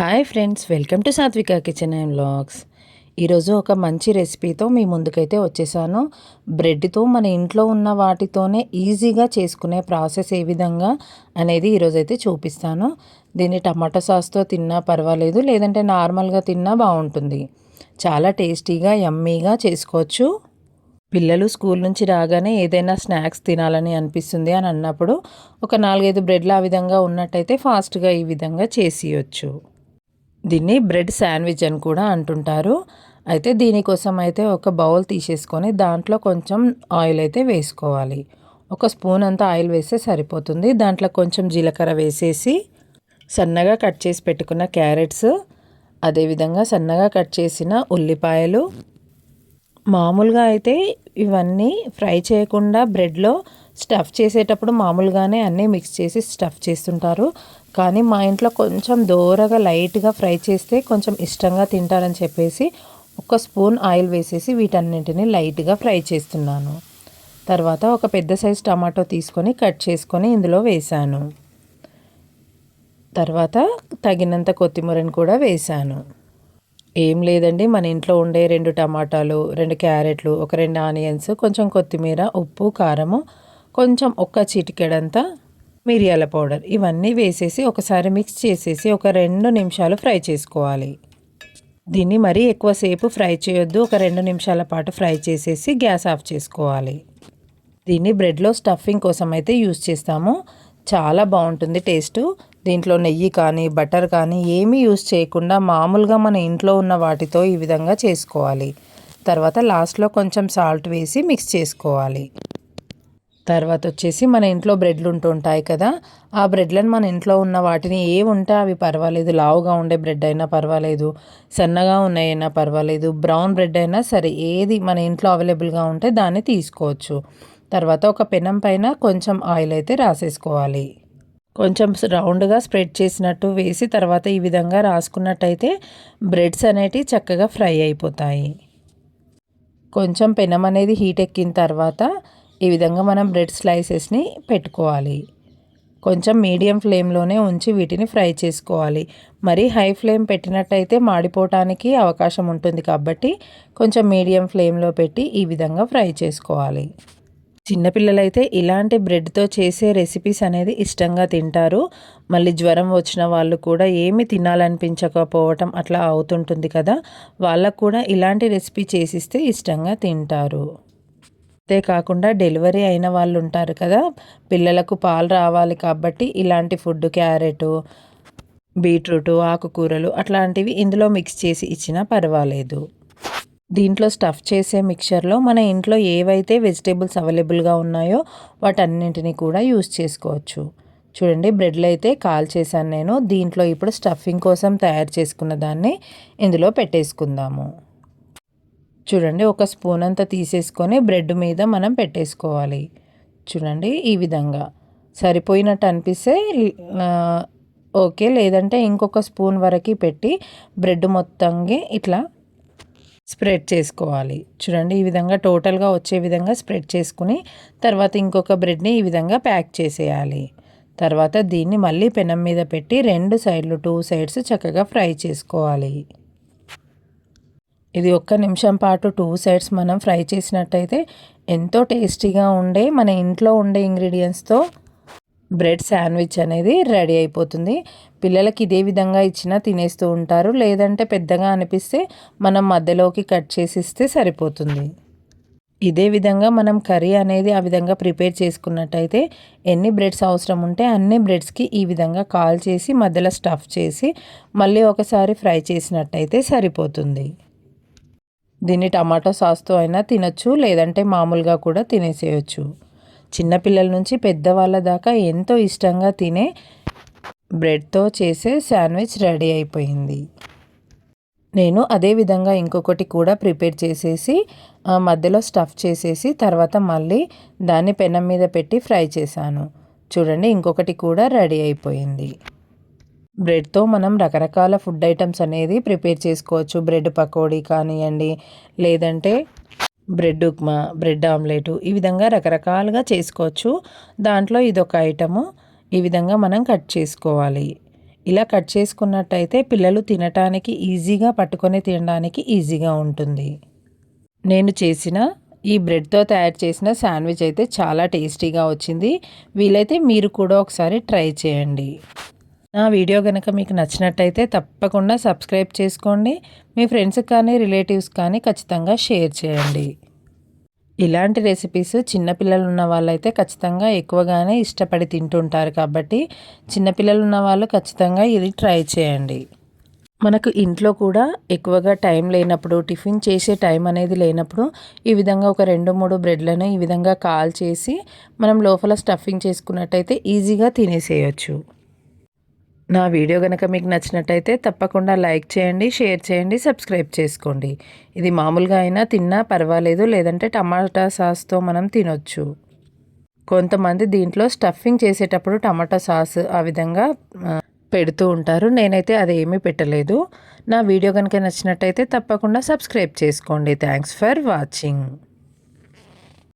Hi friends welcome to Satvika kitchen and vlogs ఈరోజు ఒక మంచి రెసిపీతో మీ ముందుకైతే వచ్చేసాను. బ్రెడ్తో మన ఇంట్లో ఉన్న వాటితోనే ఈజీగా చేసుకునే ప్రాసెస్ ఏ విధంగా అనేది ఈరోజైతే చూపిస్తాను. దీన్ని టమాటో సాస్తో తిన్నా పర్వాలేదు లేదంటే నార్మల్గా తిన్నా బాగుంటుంది. చాలా టేస్టీగా యమ్మీగా చేసుకోవచ్చు. పిల్లలు స్కూల్ నుంచి రాగానే ఏదైనా స్నాక్స్ తినాలని అనిపిస్తుంది అని అన్నప్పుడు ఒక నాలుగైదు బ్రెడ్లు ఆ విధంగా ఉన్నట్టయితే ఫాస్ట్గా ఈ విధంగా చేసియచ్చు. దీన్ని బ్రెడ్ శాండ్విచ్ అని కూడా అంటుంటారు. అయితే దీనికోసం అయితే ఒక బౌల్ తీసేసుకొని దాంట్లో కొంచెం ఆయిల్ అయితే వేసుకోవాలి. ఒక స్పూన్ అంతా ఆయిల్ వేస్తే సరిపోతుంది. దాంట్లో కొంచెం జీలకర్ర వేసేసి సన్నగా కట్ చేసి పెట్టుకున్న క్యారెట్స్ అదేవిధంగా సన్నగా కట్ చేసిన ఉల్లిపాయలు. మామూలుగా అయితే ఇవన్నీ ఫ్రై చేయకుండా బ్రెడ్లో స్టఫ్ చేసేటప్పుడు మామూలుగానే అన్నీ మిక్స్ చేసి స్టఫ్ చేస్తుంటారు. కానీ మా ఇంట్లో కొంచెం దోరగా లైట్గా ఫ్రై చేస్తే కొంచెం ఇష్టంగా తింటారని చెప్పేసి ఒక స్పూన్ ఆయిల్ వేసేసి వీటన్నింటిని లైట్గా ఫ్రై చేస్తున్నాను. తర్వాత ఒక పెద్ద సైజ్ టమాటో తీసుకొని కట్ చేసుకొని ఇందులో వేశాను తర్వాత తగినంత కొత్తిమీరని కూడా వేశాను ఏం లేదండి మన ఇంట్లో ఉండే రెండు టమాటాలు రెండు క్యారెట్లు ఒక రెండు ఆనియన్స్ కొంచెం కొత్తిమీర ఉప్పు కారము కొంచెం ఒక్క చిటికెడంతా మిరియాల పౌడర్. ఇవన్నీ వేసేసి ఒకసారి మిక్స్ చేసేసి ఒక రెండు నిమిషాలు ఫ్రై చేసుకోవాలి. దీన్ని మరీ ఎక్కువసేపు ఫ్రై చేయొద్దు. ఒక రెండు నిమిషాల పాటు ఫ్రై చేసేసి గ్యాస్ ఆఫ్ చేసుకోవాలి. దీన్ని బ్రెడ్లో స్టఫింగ్ కోసం అయితే యూస్ చేస్తాము. చాలా బాగుంటుంది టేస్ట్. దీంట్లో నెయ్యి కానీ బటర్ కానీ ఏమీ యూస్ చేయకుండా మామూలుగా మన ఇంట్లో ఉన్న వాటితో ఈ విధంగా చేసుకోవాలి. తర్వాత లాస్ట్లో కొంచెం సాల్ట్ వేసి మిక్స్ చేసుకోవాలి. తర్వాత వచ్చేసి మన ఇంట్లో బ్రెడ్లు ఉంటుంటాయి కదా ఆ బ్రెడ్లను మన ఇంట్లో ఉన్న వాటిని ఏ ఉంటే అవి పర్వాలేదు. లావుగా ఉండే బ్రెడ్ అయినా పర్వాలేదు సన్నగా ఉన్నాయైనా పర్వాలేదు బ్రౌన్ బ్రెడ్ అయినా సరే ఏది మన ఇంట్లో అవైలబుల్గా ఉంటే దాన్ని తీసుకోవచ్చు. తర్వాత ఒక పెనం పైన కొంచెం ఆయిల్ అయితే రాసేసుకోవాలి. కొంచెం రౌండ్గా స్ప్రెడ్ చేసినట్టు వేసి తర్వాత ఈ విధంగా రాసుకున్నట్టయితే బ్రెడ్స్ అనేటివి చక్కగా ఫ్రై అయిపోతాయి. కొంచెం పెనం అనేది హీట్ ఎక్కిన తర్వాత ఈ విధంగా మనం బ్రెడ్ స్లైసెస్ని పెట్టుకోవాలి. కొంచెం మీడియం ఫ్లేమ్లోనే ఉంచి వీటిని ఫ్రై చేసుకోవాలి. మరి హై ఫ్లేమ్ పెట్టినట్టయితే మాడిపోవటానికి అవకాశం ఉంటుంది కాబట్టి కొంచెం మీడియం ఫ్లేమ్లో పెట్టి ఈ విధంగా ఫ్రై చేసుకోవాలి. చిన్నపిల్లలైతే ఇలాంటి బ్రెడ్తో చేసే రెసిపీస్ అనేది ఇష్టంగా తింటారు. మళ్ళీ జ్వరం వచ్చిన వాళ్ళు కూడా ఏమి తినాలనిపించకపోవటం అట్లా అవుతుంటుంది కదా. వాళ్ళకు కూడా ఇలాంటి రెసిపీ చేసిస్తే ఇష్టంగా తింటారు. అంతేకాకుండా డెలివరీ అయిన వాళ్ళు ఉంటారు కదా పిల్లలకు పాలు రావాలి కాబట్టి ఇలాంటి ఫుడ్ క్యారెట్ బీట్రూట్ ఆకుకూరలు అట్లాంటివి ఇందులో మిక్స్ చేసి ఇచ్చినా పర్వాలేదు. దీంట్లో స్టఫ్ చేసే మిక్చర్లో మన ఇంట్లో ఏవైతే వెజిటేబుల్స్ అవైలబుల్గా ఉన్నాయో వాటన్నింటినీ కూడా యూస్ చేసుకోవచ్చు. చూడండి బ్రెడ్లు అయితే కాల్ చేశాను నేను. దీంట్లో ఇప్పుడు స్టఫింగ్ కోసం తయారు చేసుకున్న దాన్ని ఇందులో పెట్టేసుకుందాము. చూడండి ఒక స్పూన్ అంతా తీసేసుకొని బ్రెడ్ మీద మనం పెట్టేసుకోవాలి. చూడండి ఈ విధంగా. సరిపోయినట్టు అనిపిస్తే ఓకే లేదంటే ఇంకొక స్పూన్ వరకు పెట్టి బ్రెడ్ మొత్తంగా ఇట్లా స్ప్రెడ్ చేసుకోవాలి. చూడండి ఈ విధంగా టోటల్గా వచ్చే విధంగా స్ప్రెడ్ చేసుకుని తర్వాత ఇంకొక బ్రెడ్ని ఈ విధంగా ప్యాక్ చేసేయాలి. తర్వాత దీన్ని మళ్ళీ పెనం మీద పెట్టి రెండు సైడ్లు టూ సైడ్స్ చక్కగా ఫ్రై చేసుకోవాలి. ఇది ఒక్క నిమిషం పాటు టూ సైడ్స్ మనం ఫ్రై చేసినట్టయితే ఎంతో టేస్టీగా ఉండే మన ఇంట్లో ఉండే ఇంగ్రీడియంట్స్తో బ్రెడ్ శాండ్విచ్ అనేది రెడీ అయిపోతుంది. పిల్లలకి ఇదే విధంగా ఇచ్చినా తినేస్తూ ఉంటారు. లేదంటే పెద్దగా అనిపిస్తే మనం మధ్యలోకి కట్ చేసి ఇస్తే సరిపోతుంది. ఇదే విధంగా మనం కర్రీ అనేది ఆ విధంగా ప్రిపేర్ చేసుకున్నట్టయితే ఎన్ని బ్రెడ్స్ అవసరం ఉంటే అన్ని బ్రెడ్స్కి ఈ విధంగా కాల్ చేసి మధ్యలో స్టఫ్ చేసి మళ్ళీ ఒకసారి ఫ్రై చేసినట్టయితే సరిపోతుంది. దీన్ని టమాటో సాస్తో అయినా తినచ్చు లేదంటే మామూలుగా కూడా తినేసేయచ్చు. చిన్నపిల్లల నుంచి పెద్దవాళ్ళ దాకా ఎంతో ఇష్టంగా తినే బ్రెడ్తో చేసే శాండ్విచ్ రెడీ అయిపోయింది. నేను అదే విధంగా ఇంకొకటి కూడా ప్రిపేర్ చేసేసి మధ్యలో స్టఫ్ చేసేసి తర్వాత మళ్ళీ దాన్ని పెనం మీద పెట్టి ఫ్రై చేశాను. చూడండి ఇంకొకటి కూడా రెడీ అయిపోయింది. బ్రెడ్తో మనం రకరకాల ఫుడ్ ఐటమ్స్ అనేది ప్రిపేర్ చేసుకోవచ్చు. బ్రెడ్ పకోడీ కానివ్వండి లేదంటే బ్రెడ్ ఉప్మా బ్రెడ్ ఆమ్లెట్ ఈ విధంగా రకరకాలుగా చేసుకోవచ్చు. దాంట్లో ఇదొక ఐటము. ఈ విధంగా మనం కట్ చేసుకోవాలి. ఇలా కట్ చేసుకున్నట్టయితే పిల్లలు తినటానికి ఈజీగా పట్టుకొని తినడానికి ఈజీగా ఉంటుంది. నేను చేసిన ఈ బ్రెడ్తో తయారు చేసిన శాండ్విచ్ అయితే చాలా టేస్టీగా వచ్చింది. వీలైతే మీరు కూడా ఒకసారి ట్రై చేయండి. నా వీడియో కనుక మీకు నచ్చినట్టయితే తప్పకుండా సబ్స్క్రైబ్ చేసుకోండి. మీ ఫ్రెండ్స్కి కానీ రిలేటివ్స్ కానీ ఖచ్చితంగా షేర్ చేయండి. ఇలాంటి రెసిపీస్ చిన్నపిల్లలు ఉన్న వాళ్ళైతే ఖచ్చితంగా ఎక్కువగానే ఇష్టపడి తింటుంటారు కాబట్టి చిన్నపిల్లలు ఉన్న వాళ్ళు ఖచ్చితంగా ఇది ట్రై చేయండి. మనకు ఇంట్లో కూడా ఎక్కువగా టైం లేనప్పుడు టిఫిన్ చేసే టైం అనేది లేనప్పుడు ఈ విధంగా ఒక రెండు మూడు బ్రెడ్లను ఈ విధంగా కాల్ చేసి మనం లోపల స్టఫింగ్ చేసుకున్నట్టయితే ఈజీగా తినేసేయచ్చు. నా వీడియో కనుక మీకు నచ్చినట్టయితే తప్పకుండా లైక్ చేయండి షేర్ చేయండి సబ్స్క్రైబ్ చేసుకోండి. ఇది మామూలుగా అయినా తిన్నా పర్వాలేదు లేదంటే టమాటా సాస్తో మనం తినొచ్చు. కొంతమంది దీంట్లో స్టఫింగ్ చేసేటప్పుడు టమాటా సాస్ ఆ విధంగా పెడుతూ ఉంటారు. నేనైతే అది ఏమీ పెట్టలేదు. నా వీడియో కనుక నచ్చినట్టయితే తప్పకుండా సబ్స్క్రైబ్ చేసుకోండి. Thanks for watching.